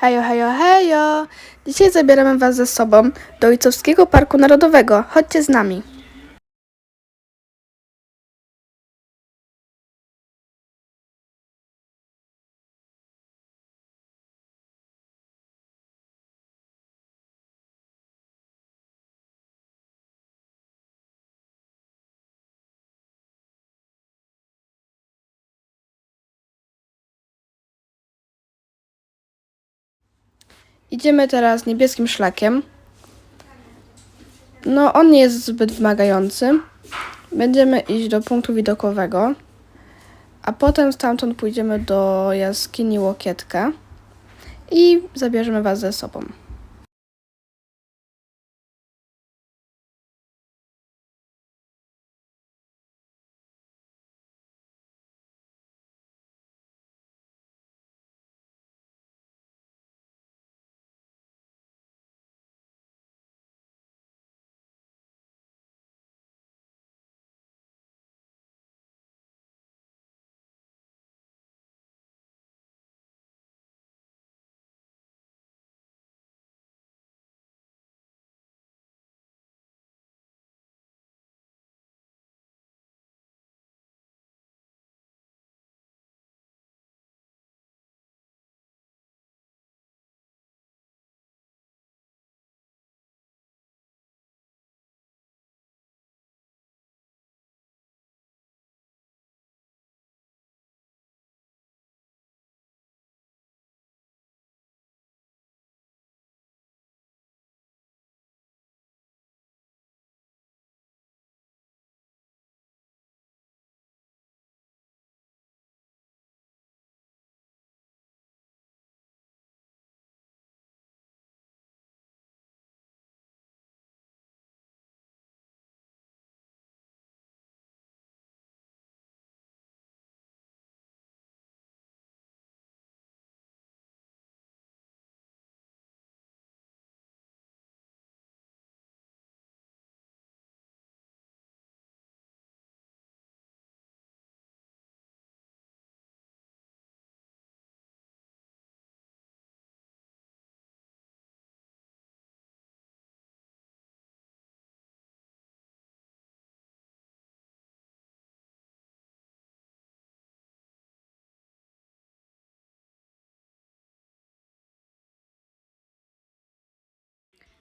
Hejo, hejo, hejo! Dzisiaj zabieramy Was ze sobą do Ojcowskiego Parku Narodowego. Chodźcie z nami. Idziemy teraz niebieskim szlakiem. No, on nie jest zbyt wymagający. Będziemy iść do punktu widokowego, a potem stamtąd pójdziemy do jaskini Łokietka i zabierzemy Was ze sobą.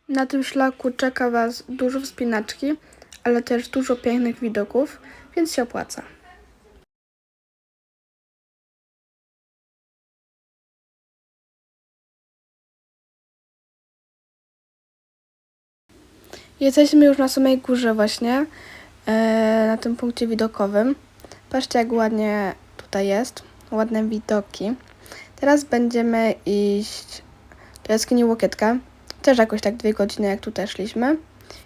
Na tym szlaku czeka Was dużo wspinaczki, ale też dużo pięknych widoków, więc się opłaca. Jesteśmy już na samej górze właśnie, e, na tym punkcie widokowym. Patrzcie jak ładnie tutaj jest, ładne widoki. Teraz będziemy iść do jaskini Łokietka, też jakoś tak dwie godziny jak tutaj szliśmy.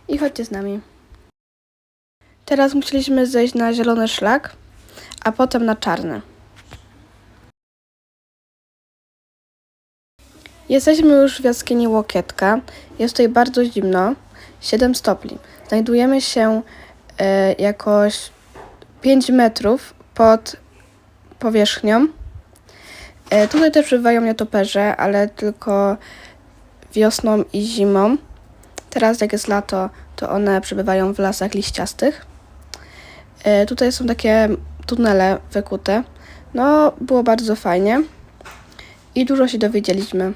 I chodźcie z nami. Teraz musieliśmy zejść na zielony szlak, a potem na czarny. Jesteśmy już w jaskini Łokietka. Jest tutaj bardzo zimno, 7 stopni. Znajdujemy się e, jakoś 5 metrów pod powierzchnią. E, tutaj też przebywają nietoperze, ale tylko wiosną i zimą. Teraz jak jest lato, to one przebywają w lasach liściastych. E, tutaj są takie tunele wykute. No, było bardzo fajnie i dużo się dowiedzieliśmy.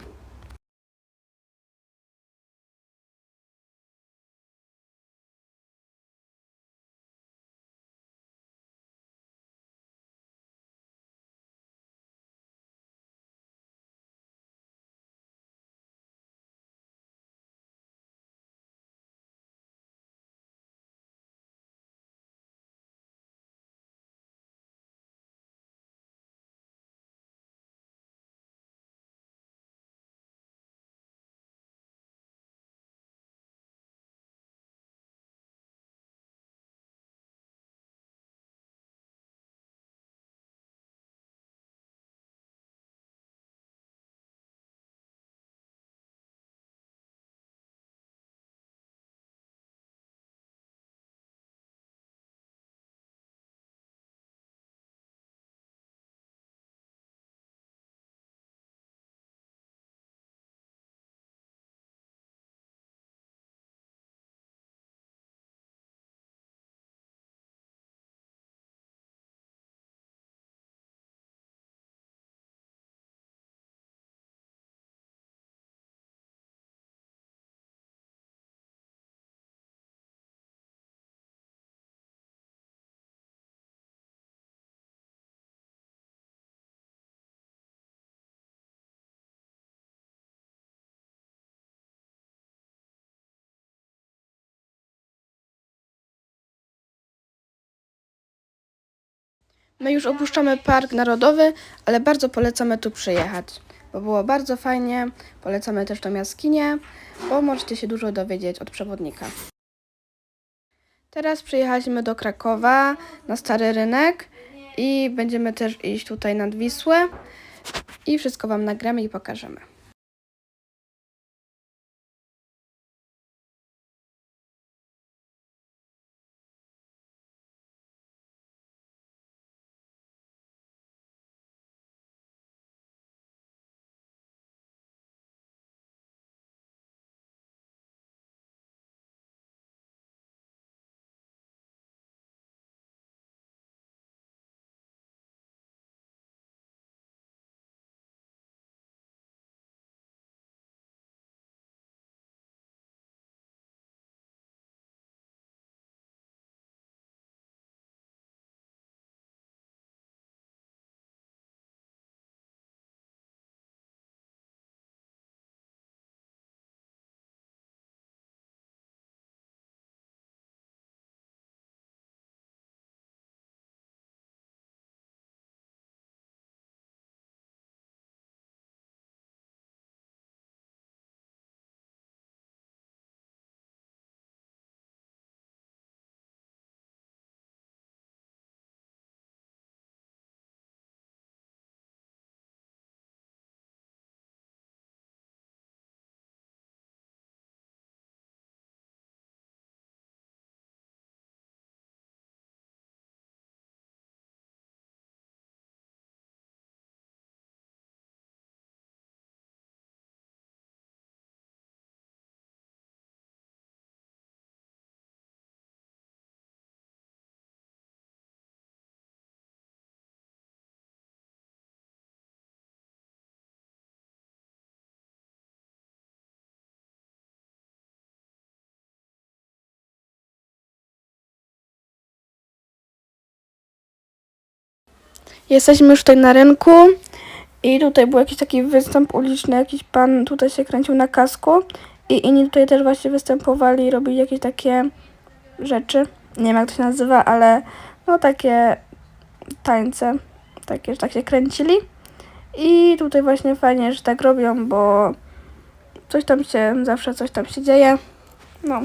My już opuszczamy Park Narodowy, ale bardzo polecamy tu przyjechać, bo było bardzo fajnie. Polecamy też tą jaskinię, bo możecie się dużo dowiedzieć od przewodnika. Teraz przyjechaliśmy do Krakowa na Stary Rynek i będziemy też iść tutaj nad Wisłę i wszystko Wam nagramy i pokażemy. Jesteśmy już tutaj na rynku i tutaj był jakiś taki występ uliczny, jakiś pan tutaj się kręcił na kasku i inni tutaj też właśnie występowali, robili jakieś takie rzeczy. Nie wiem jak to się nazywa, ale no takie tańce, takie, że tak się kręcili. I tutaj właśnie fajnie, że tak robią, bo coś tam się, zawsze coś tam się dzieje. No.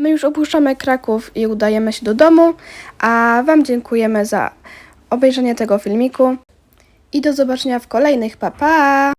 My już opuszczamy Kraków i udajemy się do domu, a Wam dziękujemy za obejrzenie tego filmiku i do zobaczenia w kolejnych. Pa, pa!